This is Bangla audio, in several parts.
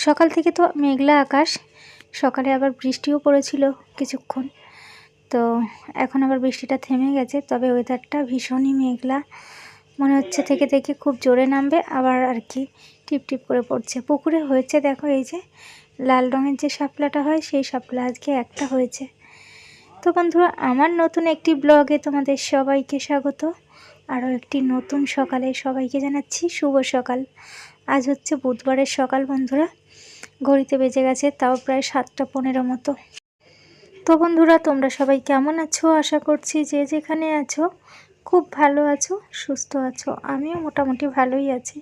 সকাল থেকে তো মেঘলা আকাশ। সকালে আবার বৃষ্টিও পড়েছিল কিছুক্ষণ। তো এখন আবার বৃষ্টিটা থেমে গেছে, তবে ওয়েদারটা ভীষণই মেঘলা। মনে হচ্ছে থেকে থেকে খুব জোরে নামবে, আবার আর কি টিপ টিপ করে পড়ছে। পুকুরে হয়েছে দেখো এই যে, লাল রঙের যে শাপলাটা হয়, সেই শাপলা আজকে একটা হয়েছে। তো বন্ধুরা, আমার নতুন একটি ব্লগে তোমাদের সবাইকে স্বাগত। আরও একটি নতুন সকালে সবাইকে জানাচ্ছি শুভ সকাল। আজ হচ্ছে বুধবারের সকাল বন্ধুরা। ঘড়িতে বেজে গেছে, তাও প্রায় সাতটা পনেরো মতো। তো বন্ধুরা, তোমরা সবাই কেমন আছো? আশা করছি যে যেখানে আছো, খুব ভালো আছো, সুস্থ আছো। আমিও মোটামুটি ভালোই আছি।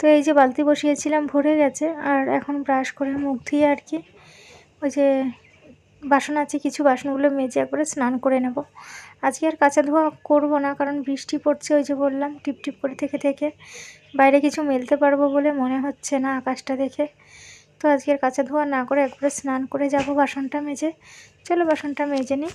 তো এই যে বালতি বসিয়েছিলাম, ভরে গেছে, আর এখন ব্রাশ করে মুখ ধুয়ে আর কি, ওই যে বাসন আছে, কিছু বাসনগুলো মেজে একবারে স্নান করে নেব। আজকে আর কাঁচা ধোয়া করব না, কারণ বৃষ্টি পড়ছে ওই যে বললাম টিপটিপ টিপ করে থেকে থেকে। বাইরে কিছু মেলতে পারব বলে মনে হচ্ছে না আকাশটা দেখে। তো আজকের কাঁচা ধোয়া না করে একবারে স্নান করে যাব বাসনটা মেজে। চলো বাসনটা মেজে নিই।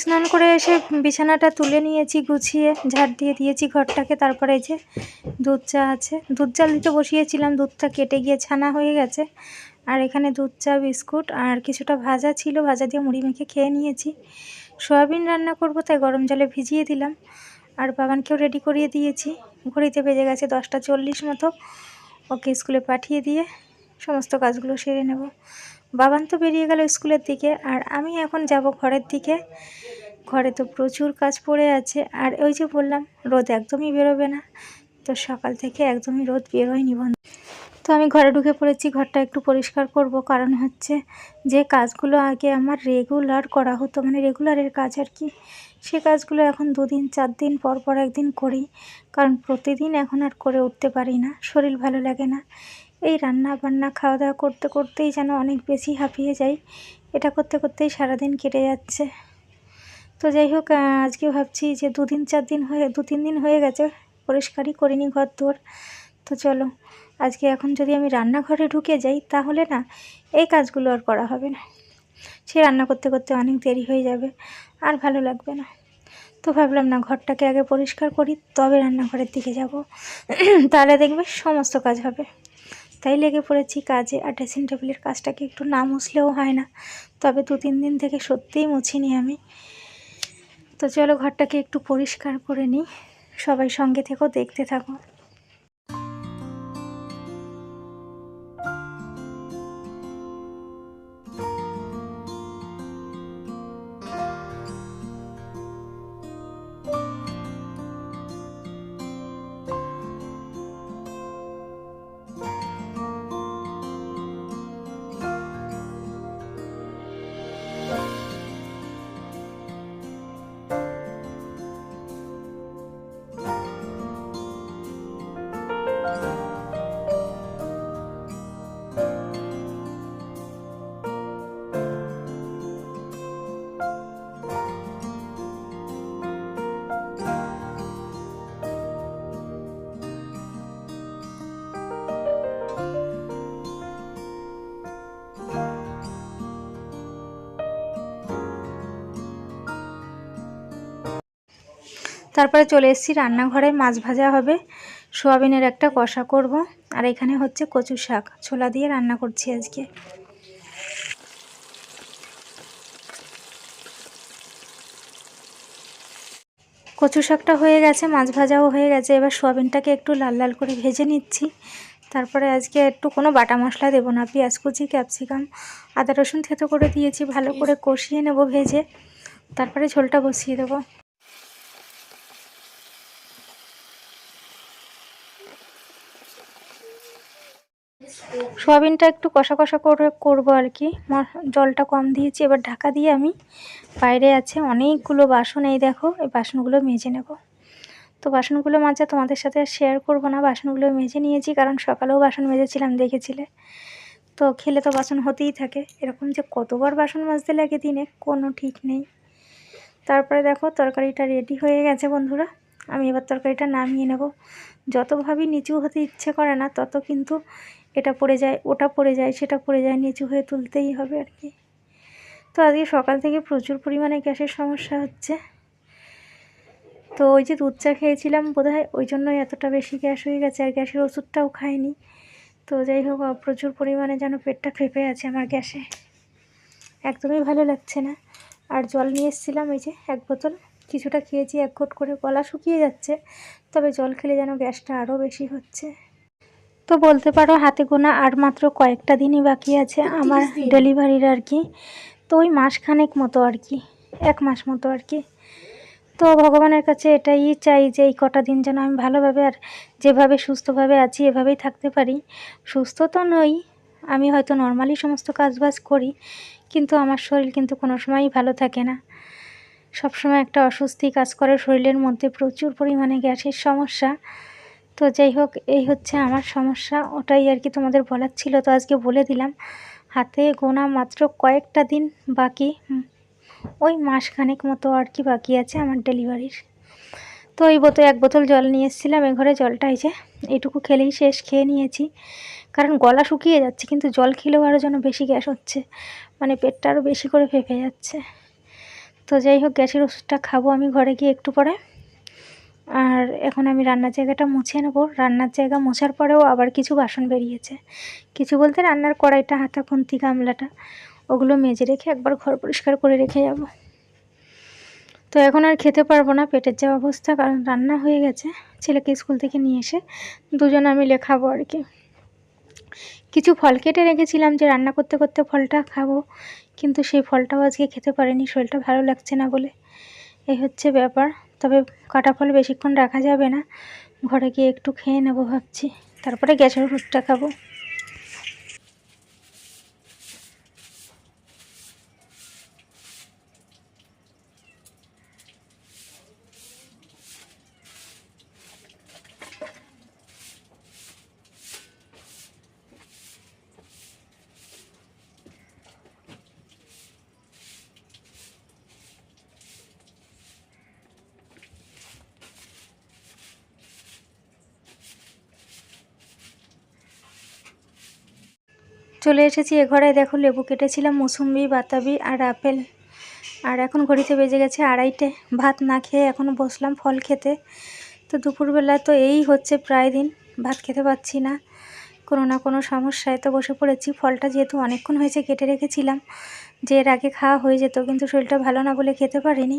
স্নান করে এসে বিছানাটা তুলে নিয়েছি, গুছিয়ে ঝাড় দিয়ে দিয়েছি ঘরটাকে। তারপরে যে দুধ চা আছে। দুধ চা দিতে বসিয়েছিলাম, দুধটা কেটে গিয়ে ছানা হয়ে গেছে। আর এখানে দুধ চা, বিস্কুট আর কিছুটা ভাজা ছিল। ভাজা দিয়ে মুড়ি মেখে খেয়ে নিয়েছি। সয়াবিন রান্না করব, তাই গরম জলে ভিজিয়ে দিলাম। আর বাবানকেও রেডি করিয়ে দিয়েছি। ঘড়িতে বেজে গেছে দশটা চল্লিশ মতো। ওকে স্কুলে পাঠিয়ে দিয়ে সমস্ত কাজগুলো সেরে নেব। বাবান তো বেরিয়ে গেল স্কুলের দিকে আর আমি এখন যাব ঘরের দিকে। ঘরে তো প্রচুর কাজ পড়ে আছে। আর ওই যে বললাম, রোদ একদমই বেরোবে না। তো সকাল থেকে একদমই রোদ বেরোয়নি বন্ধ। তো আমি ঘরে ঢুকে পড়েছি, ঘরটা একটু পরিষ্কার করব। কারণ হচ্ছে যে কাজগুলো আগে আমার রেগুলার করা হতো মানে রেগুলারের কাজ আর কি, সে কাজগুলো এখন দুদিন, চার দিন, পর পর একদিন করি। কারণ প্রতিদিন এখন আর করে উঠতে পারি না, শরীর ভালো লাগে না। এই রান্না বান্না খাওয়া দাওয়া করতে করতেই যেন অনেক বেশি হাঁপিয়ে যাই। এটা করতে করতেই সারাদিন কেটে যাচ্ছে। তো যাই হোক আজকে ভাবছি যে দুদিন, চার দিন হয়ে, দু, তিন দিন হয়ে গেছে, পরিষ্কারই করিনি ঘর দোর তো চলো, আজকে এখন যদি আমি রান্নাঘরে ঢুকে যাই, তাহলে না, এই কাজগুলো আর করা হবে না। সে রান্না করতে করতে অনেক দেরি হয়ে যাবে, আর ভালো লাগবে না। তো ভাবলাম না, ঘরটাকে আগে পরিষ্কার করি, তবে রান্নাঘরের দিকে যাব। তাহলে দেখবে সমস্ত কাজ হবে। তাই লেগে পড়েছি কাজে আর ড্রেসিং টেবিলের কাজটাকে একটু না মুছলেও হয় না। তবে দু তিন দিন থেকে সত্যিই মুছিনি আমি। তো চলো ঘরটাকে একটু পরিষ্কার করে নিই। সবাই সঙ্গে থেকেও দেখতে থাকো। তারপরে চলে এসেছি, রান্নাঘরে মাছ ভাজা হবে। সোয়াবিনের একটা কষা করব। আর এখানে হচ্ছে কচু শাক, ছোলা দিয়ে রান্না করছি আজকে। কচু শাকটা হয়ে গেছে, মাছ ভাজাও হয়ে গেছে। এবার সোয়াবিনটাকে একটু লাল লাল করে ভেজে নিচ্ছি। তারপরে আজকে একটু কোনো বাটা মশলা দেবো না, পেঁয়াজ কুচি, ক্যাপসিকাম, আদা রসুন থেতো করে দিয়েছি, ভালো করে কষিয়ে নেব ভেজে। তারপরে ঝোলটা বসিয়ে দেবো। সোয়াবিনটা একটু কষা কষা করে করব আর কি। জলটা কম দিয়েছি, এবার ঢাকা দিয়ে আমি বাইরে আছে অনেকগুলো বাসন, এই দেখো, এই বাসনগুলো মেজে নেব। তো বাসনগুলো মাজা, তোমাদের সাথে শেয়ার করব না, বাসনগুলো মেজে নিয়েছি, কারণ সকালেও বাসন মেজেছিলাম, দেখেছিলে। তো খেলে তো বাসন হতেই থাকে, এরকম যে কতবার বাসন মাজতে লাগে দিনে, কোনো ঠিক নেই। তারপরে দেখো, তরকারিটা রেডি হয়ে গেছে বন্ধুরা, আমি এবার তরকারিটা নামিয়ে নেব। যত ভাবি নিচু হতে ইচ্ছে করে না, তত কিন্তু এটা পড়ে যায়, ওটা পড়ে যায়, সেটা পড়ে যায়, নিচু হয়ে তুলতেই হবে আর কি। তো আজকে সকাল থেকে প্রচুর পরিমাণে গ্যাসের সমস্যা হচ্ছে। তো ওই যে দুধ চা খেয়েছিলাম বোধহয়, ওই জন্যই এতটা বেশি গ্যাস হয়ে গেছে আর গ্যাসের ওষুধটাও খাইনি। তো যাই হোক প্রচুর পরিমাণে যেন পেটটা ফেপে আছে আমার গ্যাসে। একদমই ভালো লাগছে না। আর জল নিয়ে এসেছিলাম এই যে এক বোতল, কিছুটা খেয়েছি, এক ঘট করে গলা শুকিয়ে যাচ্ছে, তবে জল খেলে যেন গ্যাসটা আরও বেশি হচ্ছে। তো বলতে পারো হাতে গোনা আর মাত্র কয়েকটা দিনই বাকি আছে আমার ডেলিভারির আর কি। তো ওই মাসখানেক মতো আর কি এক মাস মতো আর কি। তো ভগবানের কাছে এটাই চাই যে এই কটা দিন যেন আমি ভালোভাবে আর যেভাবে সুস্থভাবে আছি এভাবেই থাকতে পারি। সুস্থ তো নই আমি হয়তো নর্মালি সমস্ত কাজবাজ করি কিন্তু আমার শরীর কিন্তু কোনো সময়ই ভালো থাকে না। সবসময় একটা অস্বস্তি কাজ করে শরীরের মধ্যে প্রচুর পরিমাণে গ্যাসের সমস্যা। তো যাই হোক, এই হচ্ছে আমার সমস্যা। ওটাই আর কি তোমাদের বলার ছিল। তো আজকে বলে দিলাম, হাতে গোনা মাত্র কয়েকটা দিন বাকি। ওই মাসখানেক মতো আর কি বাকি আছে আমার ডেলিভারির। তো এই বোতল এক বোতল জল নিয়ে এসেছিলাম, এ ঘরে জলটা এই যে এইটুকু খেলেই শেষ, খেয়ে নিয়েছি। কারণ গলা শুকিয়ে যাচ্ছে, কিন্তু জল খেলেও আরও যেন বেশি গ্যাস হচ্ছে। মানে পেটটা আরও বেশি করে ফেঁপে যাচ্ছে। তো যাই হোক, গ্যাসের ওষুধটা খাব আমি ঘরে গিয়ে একটু পরে। আর এখন আমি রান্নার জায়গাটা মুছে নেব। রান্নার জায়গা মোছার পরেও আবার কিছু বাসন বেরিয়েছে। কিছু বলতে রান্নার কড়াইটা, হাতা, খুন্তি, গামলাটা, ওগুলো মেজে রেখে একবার ঘর পরিষ্কার করে রেখে যাব। তো এখন আর খেতে পারব না, পেটের যা অবস্থা, কারণ রান্না হয়ে গেছে। ছেলেকে স্কুল থেকে নিয়ে এসে দুজন মিলে খাব আর কি। কিছু ফল কেটে রেখেছিলাম যে রান্না করতে করতে ফলটা খাব, কিন্তু সেই ফলটাও আজকে খেতে পারিনি, শরীরটা ভালো লাগছে না বলে। এই হচ্ছে ব্যাপার। তবে কাটা ফল বেশিক্ষণ রাখা যাবে না। ঘরে গিয়ে একটু খেয়ে নেব ভাবছি। তারপরে গ্যাসের ওষুধটা খাব। চলে এসেছি, এ ঘরে দেখো লেবু কেটেছিলাম, মুসুম্বি, বাতাবি আর আপেল। আর এখন ঘড়িতে বেজে গেছে আড়াইটে। ভাত না খেয়ে এখন বসলাম ফল খেতে। তো দুপুরবেলা তো এই হচ্ছে প্রায় দিন, ভাত খেতে পাচ্ছি না। কোনো না কোনো সমস্যায় তো বসে পড়েছি। ফলটা যেহেতু অনেকক্ষণ হয়েছে কেটে রেখেছিলাম, যে এর আগে খাওয়া হয়ে যেত, কিন্তু শরীরটা ভালো না বলে খেতে পারিনি।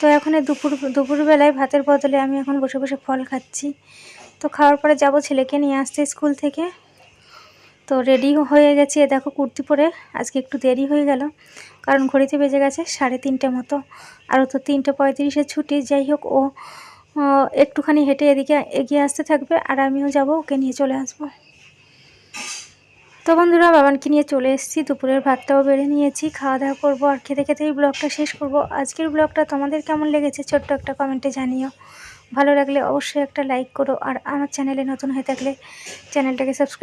তো এখন দুপুর, দুপুরবেলায় ভাতের বদলে আমি এখন বসে বসে ফল খাচ্ছি। তো খাওয়ার পরে যাব ছেলেকে নিয়ে আসতে স্কুল থেকে। তো রেডি হয়ে গেছি। দেখো কুর্তি পরে। আজকে একটু দেরি হয়ে গেল। কারণ ঘড়িতে বেজে গেছে সাড়ে তিনটে মতো। আরও তো তিনটে পঁয়ত্রিশে ছুটি। যাই হোক, ও একটুখানি হেঁটে এদিকে এগিয়ে আসতে থাকবে। আর আমিও যাব, ওকে নিয়ে চলে আসব। তো বন্ধুরা, বাবানকে নিয়ে চলে এসেছি। দুপুরের ভাতটাও বেড়ে নিয়েছি। খাওয়া দাওয়া করব আর খেতে খেতে এই ব্লগটা শেষ করব। আজকের ব্লগটা তোমাদের কেমন লেগেছে ছোট্ট একটা কমেন্টে জানিও। ভালো লাগলে অবশ্যই একটা লাইক করো। আর আমার চ্যানেলে নতুন হয়ে থাকলে চ্যানেলটাকে সাবস্ক্রাইব